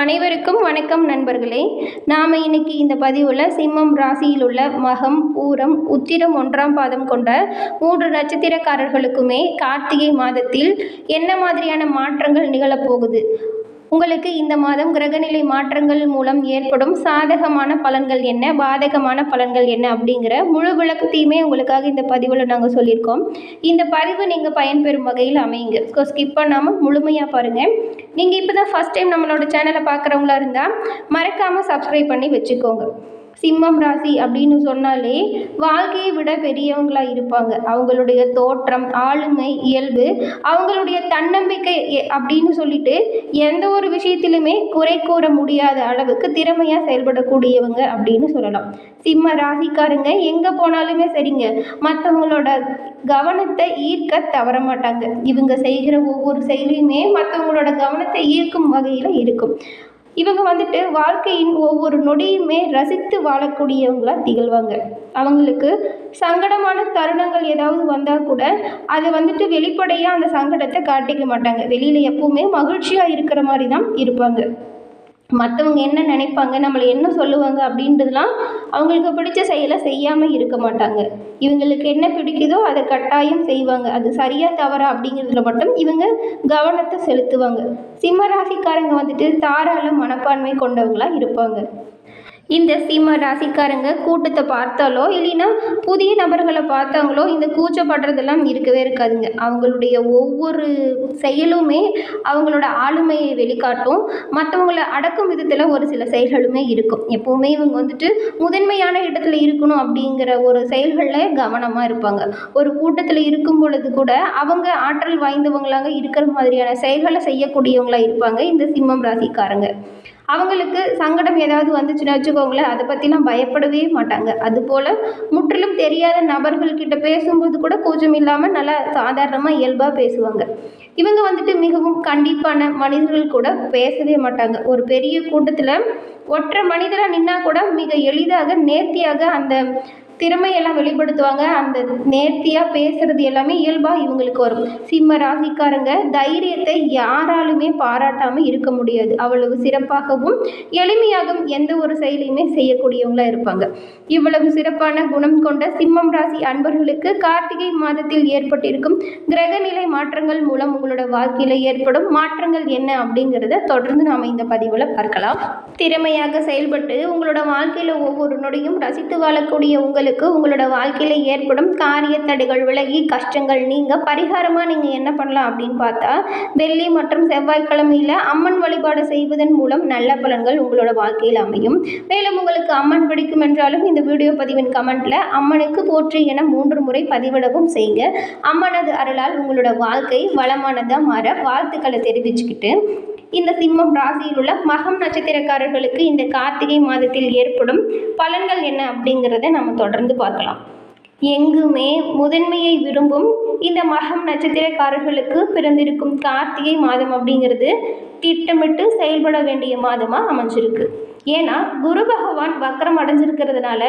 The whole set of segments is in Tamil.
அனைவருக்கும் வணக்கம் நண்பர்களே. நாம் இன்னைக்கு இந்த பதிவில் சிம்மம் ராசியில் உள்ள மகம் பூரம் உத்திரம் ஒன்றாம் பாதம் கொண்ட மூன்று நட்சத்திரக்காரர்களுக்குமே கார்த்திகை மாதத்தில் என்ன மாதிரியான மாற்றங்கள் நிகழப்போகுது? உங்களுக்கு இந்த மாதம் கிரகநிலை மாற்றங்கள் மூலம் ஏற்படும் சாதகமான பலன்கள் என்ன பாதகமான பலன்கள் என்ன அப்படிங்கிற முழு விளக்கத்தையுமே உங்களுக்காக இந்த பதிவில் நாங்கள் சொல்லியிருக்கோம். இந்த பதிவு நீங்கள் பயன்பெறும் வகையில் அமையுங்க. ஸோ ஸ்கிப் பண்ணாமல் முழுமையாக பாருங்கள் நீங்கள் இப்போ தான் ஃபஸ்ட் டைம் நம்மளோட சேனலை பார்க்குறவங்களா இருந்தால் மறக்காமல் சப்ஸ்கிரைப் பண்ணி வச்சுக்கோங்க. சிம்மம் ராசி அப்படின்னு சொன்னாலே வாழ்க்கையை விட பெரியவங்களா இருப்பாங்க. அவங்களுடைய தோற்றம் ஆளுமை இயல்பு அவங்களுடைய தன்னம்பிக்கை எ- அப்படின்னு சொல்லிட்டு எந்த ஒரு விஷயத்திலுமே குறை கூற முடியாத அளவுக்கு திறமையாக செயல்படக்கூடியவங்க அப்படின்னு சொல்லலாம். சிம்ம ராசிக்காரங்க எங்கே போனாலுமே சரிங்க. மற்றவங்களோட கவனத்தை ஈர்க்க தவற மாட்டாங்க. இவங்க செய்கிற ஒவ்வொரு செயலையுமே மற்றவங்களோட கவனத்தை ஈர்க்கும் வகையில் இருக்கும். இவங்க வந்துட்டு வாழ்க்கையின் ஒவ்வொரு நொடியுமே ரசித்து வாழக்கூடியவங்களாக திகழ்வாங்க. அவங்களுக்கு சங்கடமான தருணங்கள் ஏதாவது வந்தால் கூட அதை வந்துட்டு வெளிப்படையாக அந்த சங்கடத்தை காட்டிக்க மாட்டாங்க. வெளியில் எப்பவுமே மகிழ்ச்சியாக இருக்கிற மாதிரி தான் இருப்பாங்க. மற்றவங்க என்ன நினைப்பாங்க நம்மளை என்ன சொல்லுவாங்க அப்படின்றதுலாம் அவங்களுக்கு பிடிச்ச செயலை செய்யாமல் இருக்க மாட்டாங்க. இவங்களுக்கு என்ன பிடிக்குதோ அதை கட்டாயம் செய்வாங்க. அது சரியா தவறா அப்படிங்கிறதுல மட்டும் இவங்க கவனத்தை செலுத்துவாங்க. சிம்ம ராசிக்காரங்க வந்துட்டு தாராள மனப்பான்மை கொண்டவங்களாக இருப்பாங்க. இந்த சிம்ம ராசிக்காரங்க கூட்டத்தை பார்த்தாலோ இல்லைன்னா புதிய நபர்களை பார்த்தாங்களோ இந்த கூச்சப்படுறதெல்லாம் இருக்கவே இருக்காதுங்க. அவங்களுடைய ஒவ்வொரு செயலுமே அவங்களோட ஆளுமையை வெளிக்காட்டும். மற்றவங்கள அடக்கும் விதத்தில் ஒரு சில செயல்களுமே இருக்கும். எப்போவுமே இவங்க வந்துட்டு முதன்மையான இடத்துல இருக்கணும் அப்படிங்கிற ஒரு செயல்களில் கவனமாக இருப்பாங்க. ஒரு கூட்டத்தில் இருக்கும் பொழுது கூட அவங்க ஆற்றல் வாய்ந்தவங்களாக இருக்கிற மாதிரியான செயல்களை செய்யக்கூடியவங்களாக இருப்பாங்க இந்த சிம்மம் ராசிக்காரங்க. அவங்களுக்கு சங்கடம் ஏதாவது வந்துச்சுன்னா வச்சுக்கோங்களேன் அதை பற்றிலாம் பயப்படவே மாட்டாங்க. அதுபோல் முற்றிலும் தெரியாத நபர்கள்கிட்ட பேசும்போது கூட கூச்சம் இல்லாமல் நல்லா சாதாரணமாக இயல்பாக பேசுவாங்க. இவங்க வந்துட்டு மிகவும் கண்டிப்பான மனிதர்கள் கூட பேசவே மாட்டாங்க. ஒரு பெரிய கூட்டத்தில் ஒற்றை மனிதராக நின்னா கூட மிக எளிதாக நேர்த்தியாக அந்த திறமையெல்லாம் வெளிப்படுத்துவாங்க. அந்த நேர்த்தியாக பேசுறது எல்லாமே இயல்பாக இவங்களுக்கு வரும். சிம்ம ராசிக்காரங்க தைரியத்தை யாராலுமே பாராட்டாமல் இருக்க முடியாது. அவ்வளவு சிறப்பாகவும் எளிமையாகவும் எந்த ஒரு செயலையுமே செய்யக்கூடியவங்களா இருப்பாங்க. இவ்வளவு சிறப்பான குணம் கொண்ட சிம்மம் ராசி அன்பர்களுக்கு கார்த்திகை மாதத்தில் ஏற்பட்டிருக்கும் கிரகநிலை மாற்றங்கள் மூலம் உங்களோட வாழ்க்கையில் ஏற்படும் மாற்றங்கள் என்ன அப்படிங்கிறத தொடர்ந்து நாம் இந்த பதிவில் பார்க்கலாம். திறமையாக செயல்பட்டு உங்களோட வாழ்க்கையில் ஒவ்வொரு நொடியும் ரசித்து வாழக்கூடிய உங்களுக்கு உங்களோட வாழ்க்கையில் ஏற்படும் காரிய தடைகள் விலகி கஷ்டங்கள் நீங்க பரிகாரமாக நீங்கள் என்ன பண்ணலாம் அப்படின்னு பார்த்தா வெள்ளி மற்றும் செவ்வாய்க்கிழமையில் அம்மன் வழிபாடு செய்வதன் மூலம் நல்ல பலன்கள் உங்களோட வாழ்க்கையில் அமையும். மேலும் உங்களுக்கு அம்மன் பிடிக்கும் என்றாலும் இந்த வீடியோ பதிவின் கமெண்ட்ல அம்மனுக்கு போற்றி என மூன்று முறை பதிவிடவும் செய்யுங்க. அம்மனது அருளால் உங்களோட வாழ்க்கை வளமானதாக மாற வாழ்த்துக்களை தெரிவிச்சுக்கிட்டு இந்த சிம்மம் ராசியில் உள்ள மகம் நட்சத்திரக்காரர்களுக்கு இந்த கார்த்திகை மாதத்தில் ஏற்படும் பலன்கள் என்ன அப்படிங்கிறத நம்ம தொடர்ந்து பார்க்கலாம். எங்குமே முதன்மையை விரும்பும் இந்த மகம் நட்சத்திரக்காரர்களுக்கு பிறந்திருக்கும் கார்த்திகை மாதம் அப்படிங்கிறது திட்டமிட்டு செயல்பட வேண்டிய மாதமாக அமைஞ்சிருக்கு. ஏன்னா குரு பகவான் வக்கரம் அடைஞ்சிருக்கிறதுனால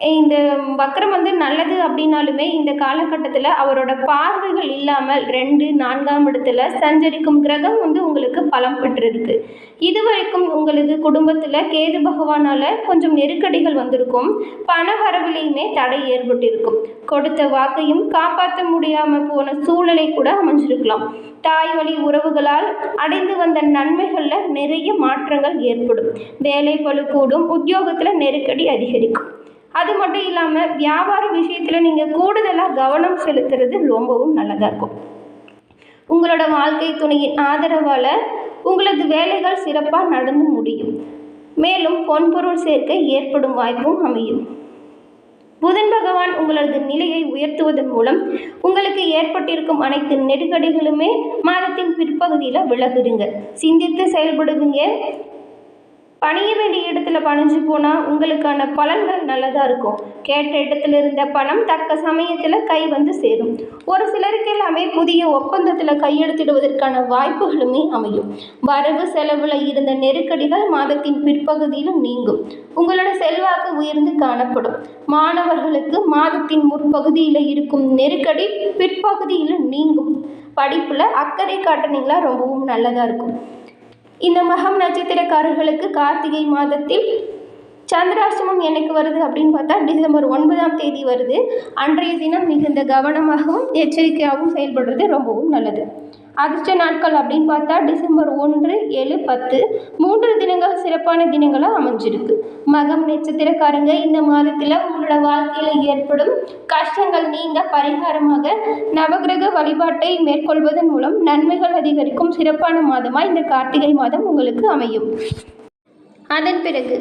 இந்த வக்ரம் வந்து நல்லது அப்படின்னாலுமே இந்த காலகட்டத்தில் அவரோட பார்வைகள் இல்லாமல் ரெண்டு நான்காம் இடத்துல சஞ்சரிக்கும் கிரகம் வந்து உங்களுக்கு பலம் பெற்றிருக்கு. இது வரைக்கும் உங்களது குடும்பத்தில் கேது பகவானால் கொஞ்சம் நெருக்கடிகள் வந்திருக்கும். பண வரவிலையுமே தடை ஏற்பட்டிருக்கும். கொடுத்த வாக்கையும் காப்பாற்ற முடியாமல் போன சூழலை கூட அமைஞ்சிருக்கலாம். தாய் வழி உறவுகளால் அடைந்து வந்த நன்மைகளில் நிறைய மாற்றங்கள் ஏற்படும். வேலை பழு கூடும் உத்தியோகத்தில் நெருக்கடி அதிகரிக்கும். அது மட்டும் இல்லாமல் வியாபார விஷயத்தில் நீங்கள் கூடுதலாக கவனம் செலுத்துறது ரொம்பவும் நல்லதாக இருக்கும். உங்களோட வாழ்க்கை துணையின் ஆதரவால் உங்களது வேலைகள் சிறப்பாக நடந்து முடியும். மேலும் பொன்பொருள் சேர்க்கை ஏற்படும் வாய்ப்பும் அமையும். புதன் பகவான் உங்களது நிலையை உயர்த்துவதன் மூலம் உங்களுக்கு ஏற்பட்டிருக்கும் அனைத்து நெருக்கடிகளுமே மாதத்தின் பிற்பகுதியில் விலகுறீங்க சிந்தித்து செயல்படுவீங்க. பணிய வேண்டிய இடத்துல பணிஞ்சு போனால் உங்களுக்கான பலன்கள் நல்லதாக இருக்கும். கேட்ட இடத்துல இருந்த பணம் தக்க சமயத்தில் கை வந்து சேரும். ஒரு சிலருக்கு எல்லாமே புதிய ஒப்பந்தத்தில் கையெழுத்திடுவதற்கான வாய்ப்புகளுமே அமையும். வரவு செலவில் இருந்த நெருக்கடிகள் மாதத்தின் பிற்பகுதியிலும் நீங்கும். உங்களோட செல்வாக்கு உயர்ந்து காணப்படும். மாணவர்களுக்கு மாதத்தின் முற்பகுதியில் இருக்கும் நெருக்கடி பிற்பகுதியில் நீங்கும். படிப்பில் அக்கறை காட்டுனீங்களா ரொம்பவும் நல்லதாக இருக்கும். இந்த மகம் நட்சத்திரக்காரர்களுக்கு கார்த்திகை மாதத்தில் சந்திராசிரமம் என்னைக்கு வருது அப்படின்னு பார்த்தா டிசம்பர் ஒன்பதாம் தேதி வருது. அன்றைய தினம் மிகுந்த கவனமாகவும் எச்சரிக்கையாகவும் செயல்படுறது ரொம்பவும் நல்லது. அதிர்ஷ்ட நாட்கள் அப்படின்னு பார்த்தா டிசம்பர் ஒன்று ஏழு பத்து. மூன்று தினங்கள் சிறப்பான தினங்களாக அமைஞ்சிருக்கு. மகம் நட்சத்திரக்காரங்க இந்த மாதத்தில் உங்களோட வாழ்க்கையில் ஏற்படும் கஷ்டங்கள் நீங்க பரிகாரமாக நவகிரக வழிபாட்டை மேற்கொள்வதன் மூலம் நன்மைகள் அதிகரிக்கும் சிறப்பான மாதமாக இந்த கார்த்திகை மாதம் உங்களுக்கு அமையும். அதன் பிறகு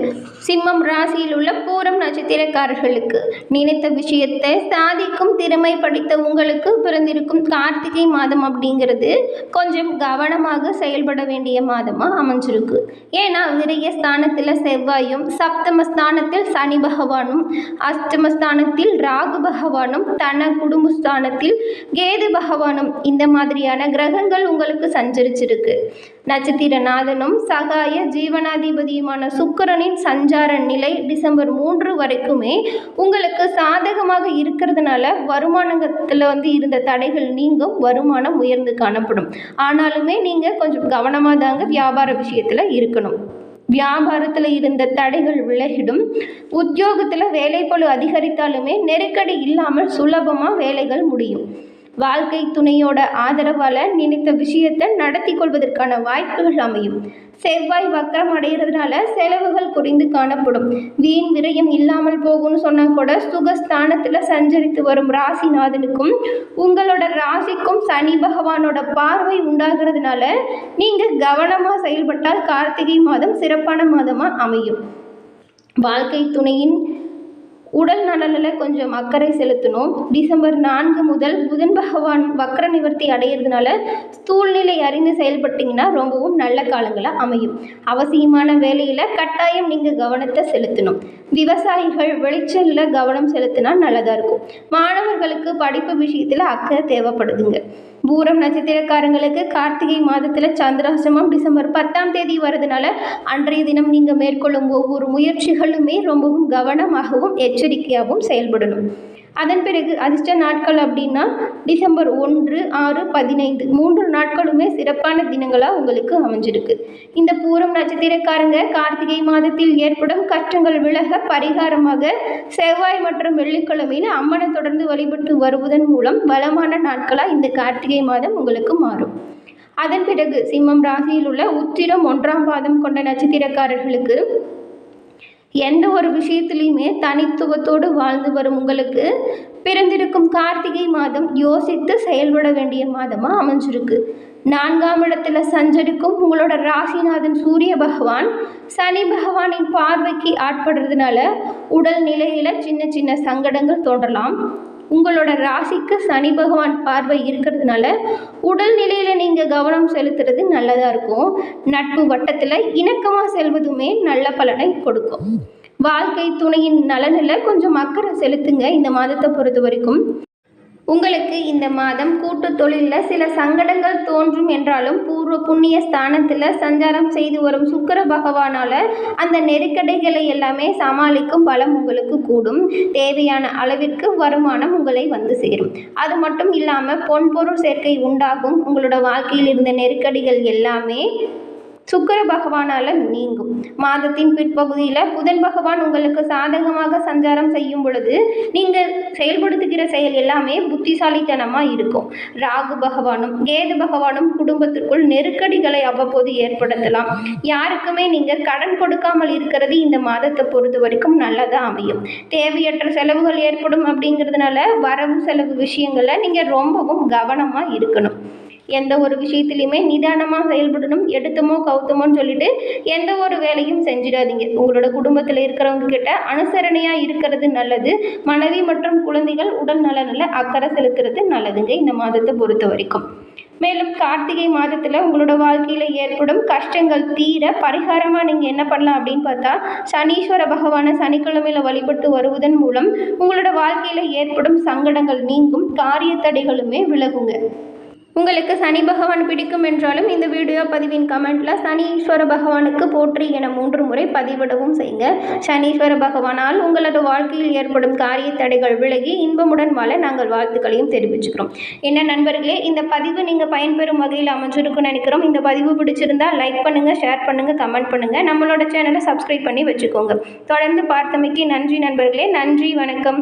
சிம்மம் ராசியில் உள்ள பூரம் நட்சத்திரக்காரர்களுக்கு நினைத்த விஷயத்தை சாதிக்கும் திறமை படித்த உங்களுக்கு பிறந்திருக்கும் கார்த்திகை மாதம் அப்படிங்கிறது கொஞ்சம் கவனமாக செயல்பட வேண்டிய மாதமாக அமைஞ்சிருக்கு. ஏன்னா விரைய ஸ்தானத்தில் செவ்வாயும் சப்தம ஸ்தானத்தில் சனி பகவானும் அஷ்டம ஸ்தானத்தில் ராகு பகவானும் தன குடும்ப ஸ்தானத்தில் கேது பகவானும் இந்த மாதிரியான கிரகங்கள் உங்களுக்கு சஞ்சரிச்சிருக்கு. நட்சத்திரநாதனும் சகாய ஜீவனாதிபதியுமான சுக்கிரனின் சஞ்சார நிலை டிசம்பர் மூன்று வரைக்குமே உங்களுக்கு சாதகமாக இருக்கிறதுனால வருமானத்தில் வந்து இருந்த தடைகள் நீங்கும் வருமானம் உயர்ந்து காணப்படும். ஆனாலுமே நீங்கள் கொஞ்சம் கவனமாக தாங்க வியாபார விஷயத்தில் இருக்கணும். வியாபாரத்தில் இருந்த தடைகள் விலகிடும். உத்தியோகத்தில் வேலைப்பழு அதிகரித்தாலுமே நெருக்கடி இல்லாமல் சுலபமாக வேலைகள் முடியும். வாழ்க்கை துணையோட ஆதரவால் நினைத்த விஷயத்தை நடத்தி கொள்வதற்கான வாய்ப்புகள் அமையும். செவ்வாய் வக்கரம் அடைகிறதுனால செலவுகள் குறைந்து காணப்படும். வீண் விரயம் இல்லாமல் போகும்னு சொன்னால் கூட சுகஸ்தானத்தில் சஞ்சரித்து வரும் ராசிநாதனுக்கும் உங்களோட ராசிக்கும் சனி பகவானோட பார்வை உண்டாகிறதுனால நீங்கள் கவனமாக செயல்பட்டால் கார்த்திகை மாதம் சிறப்பான மாதமாக அமையும். வாழ்க்கை துணையின் உடல் நலனில் கொஞ்சம் அக்கறை செலுத்தணும். டிசம்பர் நான்கு முதல் புதன் பகவான் வக்கர நிவர்த்தி அடையிறதுனால சூழ்நிலை அறிந்து செயல்பட்டீங்கன்னா ரொம்பவும் நல்ல காலங்களாக அமையும். அவசியமான வேலையில் கட்டாயம் நீங்கள் கவனத்தை செலுத்தணும். விவசாயிகள் விளைச்சலில் கவனம் செலுத்தினா நல்லதாக இருக்கும். மாணவர்களுக்கு படிப்பு விஷயத்தில் அக்கறை தேவைப்படுதுங்க. பூரம் நட்சத்திரக்காரங்களுக்கு கார்த்திகை மாதத்தில் சந்திராசிரமம் டிசம்பர் பத்தாம் தேதி வரதுனால அன்றைய தினம் நீங்கள் மேற்கொள்ளும் ஒவ்வொரு முயற்சிகளுமே ரொம்பவும் கவனமாகவும் எச்சரிக்கையாகவும் செயல்படணும். அதன் பிறகு அதிர்ஷ்ட நாட்கள் அப்படின்னா டிசம்பர் ஒன்று ஆறு பதினைந்து. மூன்று நாட்களுமே சிறப்பான தினங்களாக உங்களுக்கு அமைஞ்சிருக்கு. இந்த பூரம் நட்சத்திரக்காரங்க கார்த்திகை மாதத்தில் ஏற்படும் கஷ்டங்கள் விலக பரிகாரமாக செவ்வாய் மற்றும் வெள்ளிக்கிழமையில் அம்மனை தொடர்ந்து வழிபட்டு வருவதன் மூலம் பலமான நாட்களாக இந்த கார்த்திகை மாதம் உங்களுக்கு மாறும். அதன் பிறகு சிம்மம் ராசியில் உள்ள உத்திரம் ஒன்றாம் பாதம் கொண்ட நட்சத்திரக்காரர்களுக்கு எந்த ஒரு விஷயத்துலையுமே தனித்துவத்தோடு வாழ்ந்து வரும் உங்களுக்கு. பிறந்திருக்கும் கார்த்திகை மாதம் யோசித்து செயல்பட வேண்டிய மாதமாக அமைஞ்சிருக்கு. நான்காம் இடத்துல சஞ்சரிக்கும் உங்களோட ராசிநாதன் சூரிய பகவான் சனி பகவானின் பார்வைக்கு ஆட்படுறதுனால உடல் நிலையில் சின்ன சின்ன சங்கடங்கள் தோன்றலாம். உங்களோட ராசிக்கு சனி பகவான் பார்வை இருக்கிறதுனால உடல் நிலையில் நீங்கள் கவனம் செலுத்துறது நல்லதாக இருக்கும். நட்பு வட்டத்தில் இணக்கமாக செல்வதுமே நல்ல பலனை கொடுக்கும். வாழ்க்கை துணையின் நலனில் கொஞ்சம் அக்கறை செலுத்துங்க இந்த மாதத்தை பொறுத்த வரைக்கும். உங்களுக்கு இந்த மாதம் கூட்டு தொழிலில் சில சங்கடங்கள் தோன்றும் என்றாலும் பூர்வ புண்ணிய ஸ்தானத்தில் சஞ்சாரம் செய்து வரும் சுக்கர பகவானால் அந்த நெருக்கடிகளை எல்லாமே சமாளிக்கும் பலம் உங்களுக்கு கூடும். தேவையான அளவிற்கு வருமானம் உங்களை வந்து சேரும். அது மட்டும் இல்லாமல் பொன்பொருள் சேர்க்கை உண்டாகும். உங்களோட வாழ்க்கையில் இருந்த நெருக்கடிகள் எல்லாமே சுக்கர பகவானால் நீங்கும். மாதத்தின் பிற்பகுதியில் புதன் பகவான் உங்களுக்கு சாதகமாக சஞ்சாரம் செய்யும் பொழுது நீங்கள் செயல்படுத்துகிற செயல் எல்லாமே புத்திசாலித்தனமாக இருக்கும். ராகு பகவானும் கேது பகவானும் குடும்பத்திற்குள் நெருக்கடிகளை அவ்வப்போது ஏற்படுத்தலாம். யாருக்குமே நீங்கள் கடன் கொடுக்காமல் இருக்கிறது இந்த மாதத்தை பொறுத்த வரைக்கும் நல்லதாக அமையும். தேவையற்ற செலவுகள் ஏற்படும் அப்படிங்கிறதுனால வரவு செலவு விஷயங்களில் நீங்கள் ரொம்பவும் கவனமாக இருக்கணும். எந்த ஒரு விஷயத்துலையுமே நிதானமாக செயல்படணும் எடுத்தமோ கவுத்தமோன்னு சொல்லிட்டு எந்த ஒரு வேலையும் செஞ்சிடாதீங்க. உங்களோட குடும்பத்தில் இருக்கிறவங்க கிட்ட அனுசரணையாக இருக்கிறது நல்லது. மனைவி மற்றும் குழந்தைகள் உடல் நலனில் அக்கறை செலுத்துறது நல்லதுங்க இந்த மாதத்தை பொறுத்த வரைக்கும். மேலும் கார்த்திகை மாதத்தில் உங்களோட வாழ்க்கையில் ஏற்படும் கஷ்டங்கள் தீர பரிகாரமாக நீங்கள் என்ன பண்ணலாம் அப்படின்னு பார்த்தா சனீஸ்வர பகவானை சனிக்கிழமையில் வழிபட்டு வருவதன் மூலம் உங்களோட வாழ்க்கையில் ஏற்படும் சங்கடங்கள் நீங்கும் காரிய தடைகளுமே விலகுங்க. உங்களுக்கு சனி பகவான் பிடிக்கும் என்றாலும் இந்த வீடியோ பதிவின் கமெண்ட்டில் சனீஸ்வர பகவானுக்கு போற்றி என மூன்று முறை பதிவிடவும் செய்யுங்க. சனீஸ்வர பகவானால் உங்களது வாழ்க்கையில் ஏற்படும் காரிய தடைகள் விலகி இன்பமுடன் வாழ நாங்கள் வாழ்த்துக்களையும் தெரிவிச்சுக்கிறோம். என்ன நண்பர்களே இந்த பதிவு நீங்கள் பயன்பெறும் வகையில் அமைஞ்சிருக்குன்னு நினைக்கிறோம். இந்த பதிவு பிடிச்சிருந்தா லைக் பண்ணுங்கள் ஷேர் பண்ணுங்கள் கமெண்ட் பண்ணுங்கள் நம்மளோட சேனலை சப்ஸ்கிரைப் பண்ணி வச்சுக்கோங்க. தொடர்ந்து பார்த்தமைக்கு நன்றி நண்பர்களே நன்றி வணக்கம்.